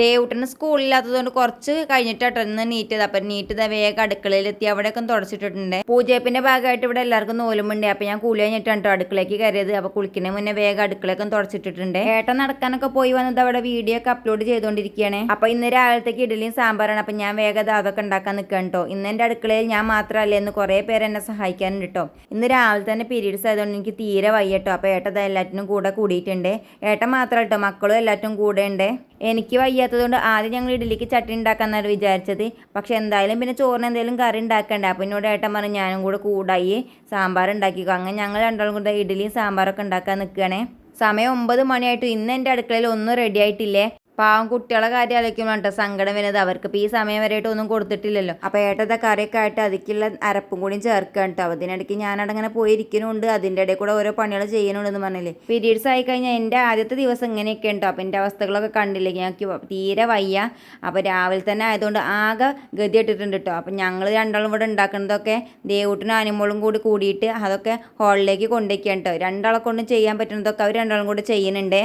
ദേവൂട്ടന് സ്കൂളില്ലാത്തതുകൊണ്ട് കുറച്ച് കഴിഞ്ഞിട്ടാട്ടോ ഇന്ന് നീറ്റത് അപ്പം നീറ്റ് വേഗം അടുക്കളയിലെത്തി. അവിടെയൊക്കെ തുടച്ചിട്ടിട്ടുണ്ട്. പൂജയപ്പിന്റെ ഭാഗമായിട്ട് ഇവിടെ എല്ലാവർക്കും നോലുമുണ്ട്. അപ്പം ഞാൻ കൂലി കഴിഞ്ഞിട്ടാണ് കേട്ടോ അടുക്കളയ്ക്ക് കയറിയത്. അപ്പോൾ കുളിക്കുന്നതിന് മുന്നേ വേഗം അടുക്കളയൊക്കെ തുടച്ചിട്ടിട്ടുണ്ട്. ഏട്ടൻ നടക്കാനൊക്കെ പോയി വന്നത് അവിടെ വീഡിയോ ഒക്കെ അപ്ലോഡ് ചെയ്തുകൊണ്ടിരിക്കുകയാണ്. അപ്പോൾ ഇന്ന് രാവിലത്തേക്ക് ഇഡലിയും സാമ്പാറാണ്. അപ്പം ഞാൻ വേഗം അത് അതൊക്കെ ഉണ്ടാക്കാൻ നിൽക്കാൻ കേട്ടോ ഇന്ന് എന്റെ അടുക്കളയിൽ ഞാൻ മാത്രമല്ല എന്ന് കുറേ പേര് എന്നെ സഹായിക്കാനുണ്ട് കേട്ടോ ഇന്ന് രാവിലെ തന്നെ പീരീഡ്സ് ആയതുകൊണ്ട് എനിക്ക് തീരെ വയ്യട്ടോ അപ്പോൾ ഏട്ടത് എല്ലാറ്റിനും കൂടെ കൂടിയിട്ടുണ്ട്. ഏട്ടൻ മാത്രം കേട്ടോ മക്കളും എല്ലാറ്റും കൂടെ ഉണ്ട് എനിക്ക് വയ്യാത്തതുകൊണ്ട് ആദ്യം ഞങ്ങൾ ഇഡ്ഡലിക്ക് ചട്ടി ഉണ്ടാക്കാന്നാണ് വിചാരിച്ചത്. പക്ഷെ എന്തായാലും പിന്നെ ചോറിന് എന്തെങ്കിലും കറി ഉണ്ടാക്കണ്ടേ? അപ്പം എന്നോട് ഏട്ടൻ പറഞ്ഞു ഞാനും കൂടെ കൂടായി സാമ്പാർ ഉണ്ടാക്കിക്കോ. അങ്ങനെ ഞങ്ങൾ രണ്ടാളും കൂടെ ഇഡ്ഡലിയും സാമ്പാറൊക്കെ ഉണ്ടാക്കാൻ നിൽക്കുകയാണേ സമയം ഒമ്പത് മണിയായിട്ട്. ഇന്ന് എന്റെ അടുക്കളയിൽ ഒന്നും റെഡി ആയിട്ടില്ലേ? പാവം കുട്ടികളെ കാര്യം ആലോചിക്കുമ്പോൾ കേട്ടോ സങ്കടം വരുന്നത്. അവർക്ക് ഇപ്പോൾ ഈ സമയം വരെയായിട്ട് ഒന്നും കൊടുത്തിട്ടില്ലല്ലോ. അപ്പോൾ ഏട്ടത്തെ കറിയൊക്കെ ആയിട്ട് അതിക്കുള്ള അരപ്പും കൂടിയും ചേർക്കുക കേട്ടോ. അപ്പോൾ അതിനിടയ്ക്ക് ഞാനവിടെ അങ്ങനെ പോയിരിക്കുന്നുണ്ട്. അതിന്റെ ഇടയിൽ കൂടെ ഓരോ പണികൾ ചെയ്യുന്നുണ്ടെന്ന് പറഞ്ഞില്ലേ. പീരീഡ്സ് ആയി കഴിഞ്ഞാൽ എന്റെ ആദ്യത്തെ ദിവസം ഇങ്ങനെയൊക്കെ ഉണ്ടോ. അപ്പോൾ എന്റെ അവസ്ഥകളൊക്കെ കണ്ടില്ലേ. ഞങ്ങൾക്ക് തീരെ വയ്യ. അപ്പോൾ രാവിലെ തന്നെ ആയതുകൊണ്ട് ആകെ ഗതി ഇട്ടിട്ടുണ്ട് കേട്ടോ. അപ്പം ഞങ്ങൾ രണ്ടാളും ഇവിടെ ഉണ്ടാക്കുന്നതൊക്കെ ദേവൂട്ടിനും ആനിമോളും കൂടി കൂടിയിട്ട് അതൊക്കെ ഹാളിലേക്ക് കൊണ്ടുവയ്ക്കുക കേട്ടോ. രണ്ടാളെ കൊണ്ടും ചെയ്യാൻ പറ്റുന്നതൊക്കെ അവർ രണ്ടാളും കൂടെ ചെയ്യുന്നുണ്ടേ.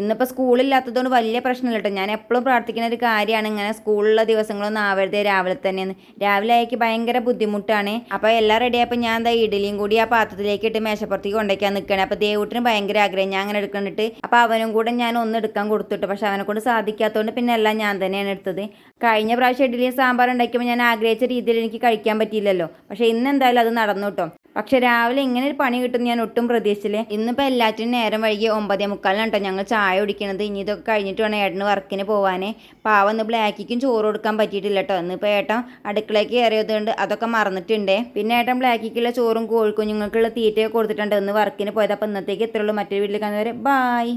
ഇന്നിപ്പോൾ സ്കൂളില്ലാത്തതുകൊണ്ട് വലിയ പ്രശ്നമില്ല കേട്ടോ. ഞാൻ എപ്പോഴും പ്രാർത്ഥിക്കുന്ന ഒരു കാര്യമാണ് ഇങ്ങനെ സ്കൂളിലുള്ള ദിവസങ്ങളൊന്നും ആവരുത് രാവിലെ തന്നെയെന്ന്. രാവിലെ ആയിക്ക് ഭയങ്കര ബുദ്ധിമുട്ടാണ്. അപ്പോൾ എല്ലാം റെഡി ആയപ്പോൾ ഞാൻ എന്താ ഇഡലിയും കൂടി ആ പാത്രത്തിലേക്ക് ഇട്ട് മേശപ്പുറത്തേക്ക് കൊണ്ടുവയ്ക്കാൻ നിൽക്കുകയാണ് അപ്പോൾ ദേവൂട്ടിന് ഭയങ്കര ആഗ്രഹം. ഞാൻ അങ്ങനെ എടുക്കണിട്ട് അപ്പോൾ അവനും കൂടെ ഞാൻ ഒന്ന് എടുക്കാൻ കൊടുത്തിട്ട്. പക്ഷെ അവനെ കൊണ്ട് സാധിക്കാത്തതുകൊണ്ട് പിന്നെ എല്ലാം ഞാൻ തന്നെയാണ് എടുത്തത്. കഴിഞ്ഞ പ്രാവശ്യം ഇഡലിയും സാമ്പാർ ഉണ്ടാക്കിയപ്പോൾ ഞാൻ ആഗ്രഹിച്ച രീതിയിൽ എനിക്ക് കഴിക്കാൻ പറ്റിയില്ലല്ലോ. പക്ഷേ ഇന്ന് എന്തായാലും അത് നടന്നു കേട്ടോ. പക്ഷെ രാവിലെ ഇങ്ങനെ ഒരു പണി കിട്ടും ഞാൻ ഒട്ടും പ്രതീക്ഷിച്ചില്ല. ഇന്നിപ്പോൾ എല്ലാറ്റിനും നേരം വൈകി ഒമ്പതേ മുക്കാലിനാണ് കേട്ടോ ഞങ്ങൾ ചായ കുടിക്കണത്. ഇനി ഇതൊക്കെ കഴിഞ്ഞിട്ട് വേണം ഏട്ടന് വർക്കിന് പോകാനേ പാവം ഇന്ന് ബ്ലാക്കിക്കും ചോറ് കൊടുക്കാൻ പറ്റിയിട്ടില്ല കേട്ടോ. ഇന്നിപ്പോൾ ഏട്ടൻ അടുക്കളയ്ക്ക് കയറിയതുകൊണ്ട് അതൊക്കെ മറന്നിട്ടുണ്ട്. പിന്നെ ഏട്ടൻ ബ്ലാക്കിക്കുള്ള ചോറും കോഴിക്കുഞ്ഞുങ്ങൾക്കുള്ള തീറ്റയൊക്കെ കൊടുത്തിട്ടുണ്ട്. ഇന്ന് വർക്കിന് പോയത് അപ്പോൾ ഇന്നത്തേക്ക് ഇത്രയുള്ളൂ. മറ്റൊരു വീട്ടിൽ കാണുന്നവരെ ബായ്